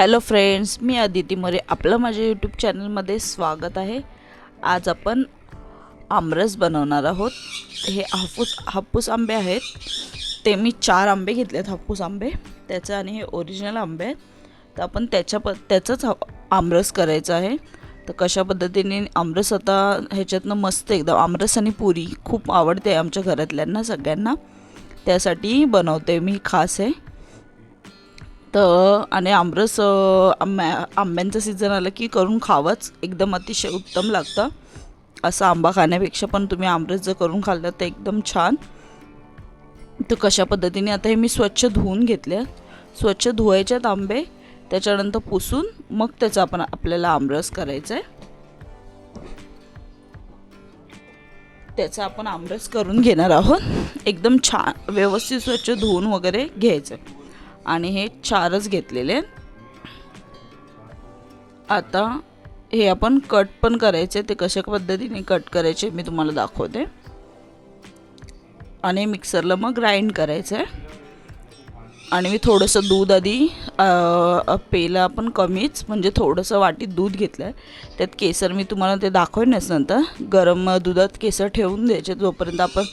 Hello friends मी अदिती मोरे. आपलं माझ्या यूट्यूब चॅनलमध्ये स्वागत आहे. आज आपण आमरस बनवणार आहोत. हे हापूस हापूस आंबे आहेत. ते मी चार आंबे घेतलेत हापूस आंबे. त्याचं आणि हे ओरिजिनल आंबे आहेत. तर आपण त्याच्या प त्याचंच आमरस करायचं आहे. तर कशा पद्धतीने आमरस आता ह्याच्यातनं मस्त एकदम आमरस आणि पुरी खूप आवडते आमच्या घरातल्यांना सगळ्यांना. त्यासाठी बनवते मी खास आहे. तर आणि आमरस आंब्या आंब्यांचं सीझन आलं की करून खावंच. एकदम अतिशय उत्तम लागतं. असं आंबा खाण्यापेक्षा पण तुम्ही आमरस जर करून खाल्लं तर एकदम छान. तर कशा पद्धतीने आता हे मी स्वच्छ धुवून घेतले. स्वच्छ धुवायच्यात आंबे त्याच्यानंतर पुसून मग त्याचा आपण आपल्याला आमरस करायचा आहे त्याचा आपण आमरस करून घेणार आहोत. एकदम छान व्यवस्थित स्वच्छ धुवून वगैरे घ्यायचं. आणि हे चारच घेतलेले. आहेत आता हे आपण कट पण करायचे ते कशा पद्धतीने कट करायचे मी तुम्हाला दाखवते. आणि मिक्सरला मग ग्राइंड करायचं आहे आणि मी थोडंसं दूध आधी पेलं आपण कमीच म्हणजे थोडंसं वाटीत दूध घेतलं आहे त्यात केसर मी तुम्हाला ते दाखवेनच नंतर. गरम दुधात केसर ठेवून द्यायचे जोपर्यंत आपण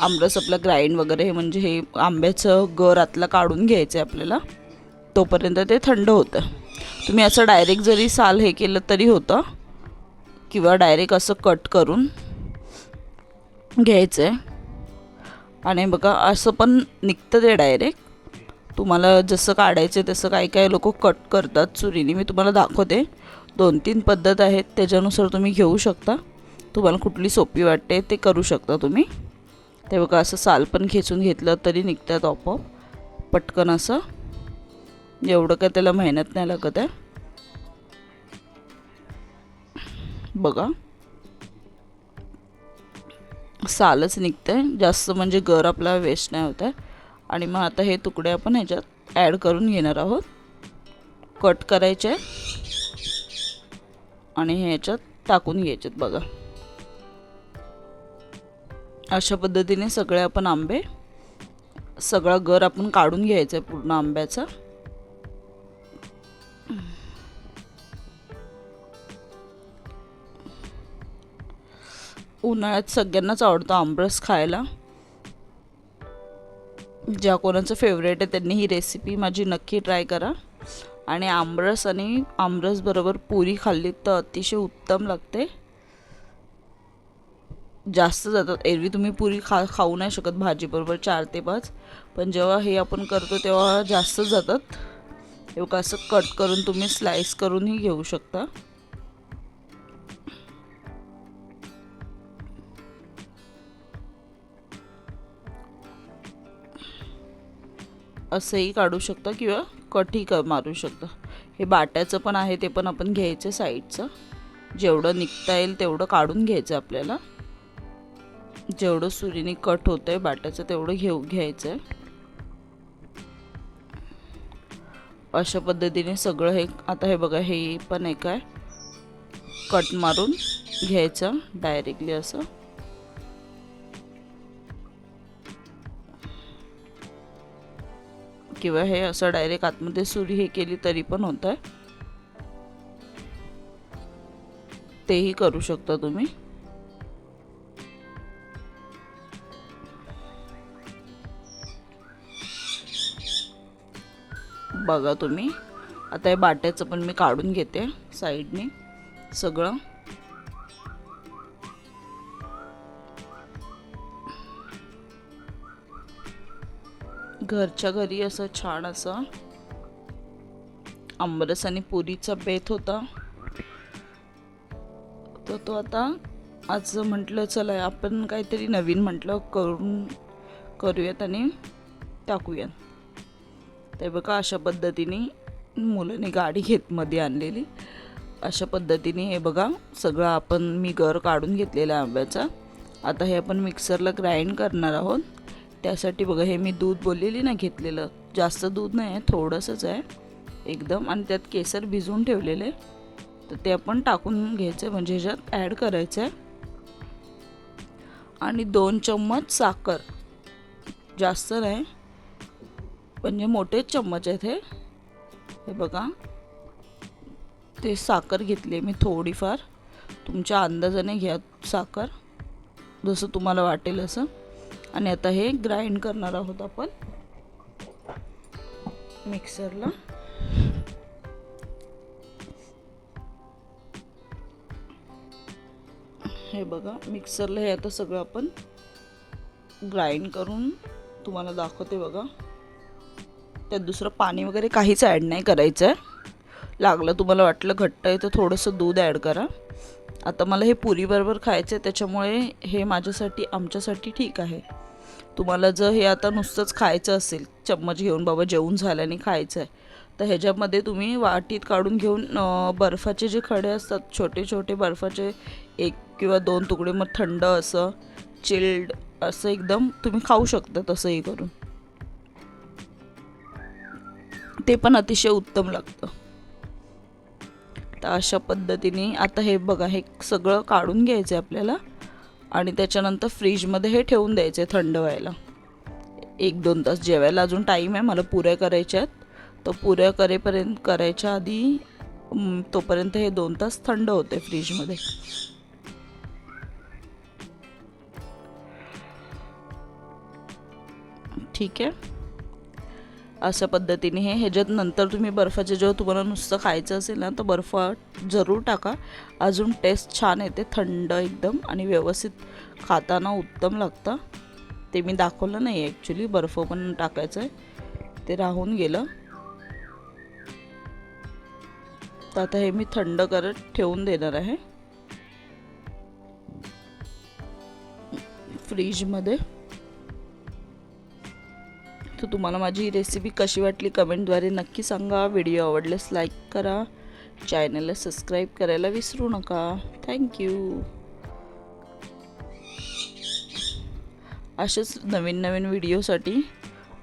आमरस आपलं ग्राइंड वगैरे हे म्हणजे हे आंब्याचं गर आतलं काढून घ्यायचं आहे आपल्याला तोपर्यंत ते थंड होतं. तुम्ही असं डायरेक्ट जरी साल हे केलं तरी होतं किंवा डायरेक्ट असं कट करून घ्यायचं आहे आणि बघा असं पण निघतं ते डायरेक्ट. तुम्हाला जसं काढायचं तसं काही काही लोक कट करतात चुरीने. मी तुम्हाला दाखवते. दोन तीन पद्धत आहेत. त्याच्यानुसार तुम्ही घेऊ शकता. तुम्हाला कुठली सोपी वाटते ते करू शकता तुम्ही. ते बघा असं साल पण खेचून घेतलं तरी निघतात आपोआप. पटकन असं. एवढं काय त्याला मेहनत नाही लागत आहे. बघा. सालच निघतंय. जास्त म्हणजे गर आपला वेस्ट नाही होत आहे. आणि मग आता हे तुकडे आपण ह्याच्यात ॲड करून घेणार आहोत. कट करायचे आणि हे ह्याच्यात टाकून घ्यायचेत बघा. अशा पद्धतीने सगळे आपण आंबे सगळा गर आपण काढून घ्यायचा आहे पूर्ण आंब्याचा. उन्हाळ्यात सगळ्यांनाच आवडतं आमरस खायला. ज्या कोणाचं फेवरेट आहे त्यांनी ही रेसिपी माझी नक्की ट्राय करा. आणि आमरस आणि आमरसबरोबर पुरी खाल्ली तर अतिशय उत्तम लागते. जास्त जातात. एरवी तुम्ही पुरी खा खाऊ नाही शकत भाजीबरोबर चार ते पाच. पण जेव्हा हे आपण करतो तेव्हा जास्त जातात. एवढं असं कट करून तुम्ही स्लाईस करूनही घेऊ शकता. असंही काढू शकता किंवा कटही क मारू शकता. हे बाट्याचं पण आहे ते पण आपण घ्यायचं साईडचं. जेवढं निघता येईल तेवढं काढून घ्यायचं आपल्याला. जेवढं सुरीने कट होतं आहे बाट्याचं तेवढं घेऊ घ्यायचं आहे अशा पद्धतीने सगळं हे आता हे बघा हे पण एक आहे. कट मारून घ्यायचं डायरेक्टली असं. किंवा हे असं डायरेक्ट आतमध्ये सुरी हे केली तरी पण होत. आहे तेही करू शकता तुम्ही. बघा तुम्ही. आता हे बाट्याचं पण मी काढून घेते साईडने सगळं. घरच्या घरी असं छान असं आंबरस आणि पुरीचा बेत होता. तर तो आता आज म्हटलं चला आपण काहीतरी नवीन म्हटलं करून करूयात आणि टाकूयात. ते बघा अशा पद्धतीने मुलांनी गाडी घेत मध्ये आणलेली. अशा पद्धतीने हे बघा सगळं आपण मी गर काढून घेतलेला आंब्याचा. आता हे आपण मिक्सरला ग्राइंड करणार आहोत. त्यासाठी बघा हे मी दूध बोललेली ना घेतलेलं. जास्त दूध नाही आहे थोडंसंच आहे. एकदम आणि त्यात केसर भिजवून ठेवलेले. तर ते आपण टाकून घ्यायचं म्हणजे ह्याच्यात ॲड करायचं आहे आणि दोन चम्मच साखर. जास्त नाही म्हणजे मोठेच चम्मच आहेत हे. हे बघा. ते साखर घेतली मी थोडीफार. तुमच्या अंदाजाने घ्या साखर जसं तुम्हाला वाटेल असं. आणि आता हे ग्राइंड करणार आहोत आपण. मिक्सरला हे बघा मिक्सरला हे आता सगळं आपण ग्राइंड करून तुम्हाला दाखवते बघा. त्यात दुसरं पाणी वगैरे काहीच ॲड नाही करायचं आहे लागलं तुम्हाला वाटलं घट्ट आहे तर थोडंसं दूध ॲड करा. आता मला हे पुरीबरोबर खायचं आहे त्याच्यामुळे हे माझ्यासाठी आमच्यासाठी ठीक आहे. तुम्हाला जर हे आता नुसतंच खायचं असेल चम्मच घेऊन बाबा जेवून झाल्याने खायचं आहे तर ह्याच्यामध्ये तुम्ही वाटीत काढून घेऊन बर्फाचे जे खडे असतात छोटे छोटे बर्फाचे एक किंवा दोन तुकडे मग थंड असं चिल्ड असं एकदम तुम्ही खाऊ शकता तसंही करून. ते पण अतिशय उत्तम लागतं. तर अशा पद्धतीने. आता हे बघा हे सगळं काढून घ्यायचं आहे आपल्याला. आणि त्याच्यानंतर फ्रीजमध्ये हे ठेवून द्यायचं आहे थंड व्हायला. एक दोन तास जेवायला अजून टाईम आहे मला पुऱ्या करायच्या आहेत. तर पुऱ्या करेपर्यंत करायच्या आधी तोपर्यंत हे दोन तास थंड होते फ्रीजमध्ये. ठीक आहे? अशा पद्धतीने हे ह्याच्यात नंतर तुम्ही बर्फाचे जेव्हा तुम्हाला नुसतं खायचं असेल ना तर बर्फ जरूर टाका. अजून टेस्ट छान येते थंड एकदम आणि व्यवस्थित खाताना उत्तम लागतं. ते मी दाखवलं नाही ॲक्च्युली बर्फ पण टाकायचं आहे. ते राहून गेलं. तर आता हे मी थंड करत ठेवून देणार आहे. फ्रीजमध्ये. तर तुम्हाला माझी ही रेसिपी कशी वाटली कमेंटद्वारे नक्की सांगा. व्हिडिओ आवडल्यास लाईक करा. चॅनलला सबस्क्राईब करायला विसरू नका. थँक्यू असेच नवीन नवीन व्हिडिओसाठी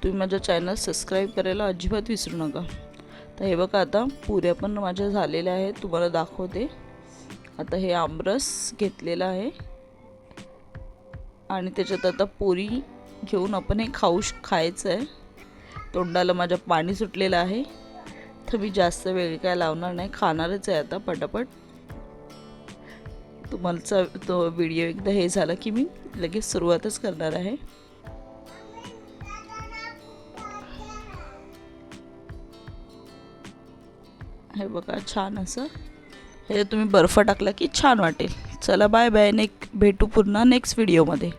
तुम्ही माझ्या चॅनल सबस्क्राईब करायला अजिबात विसरू नका. तर हे बघा आता पुऱ्या पण माझ्या झालेल्या आहेत. तुम्हाला दाखवते. आता हे आमरस घेतलेला आहे. आणि त्याच्यात आता पुरी घेऊन आपण हे खाऊ श खायचं आहे तोंडाला माझ्या पाणी सुटलेलं आहे. तर मी जास्त वेळ काय लावणार नाही. खाणारच आहे आता पटापट. तुम्हाला तो व्हिडिओ एकदा हे झाला की मी लगेच सुरुवातच करणार आहे. हे बघा छान असं. हे तुम्ही बर्फ टाकला की छान वाटेल. चला बाय बाय नेक भेटू पुन्हा नेक्स्ट व्हिडिओमध्ये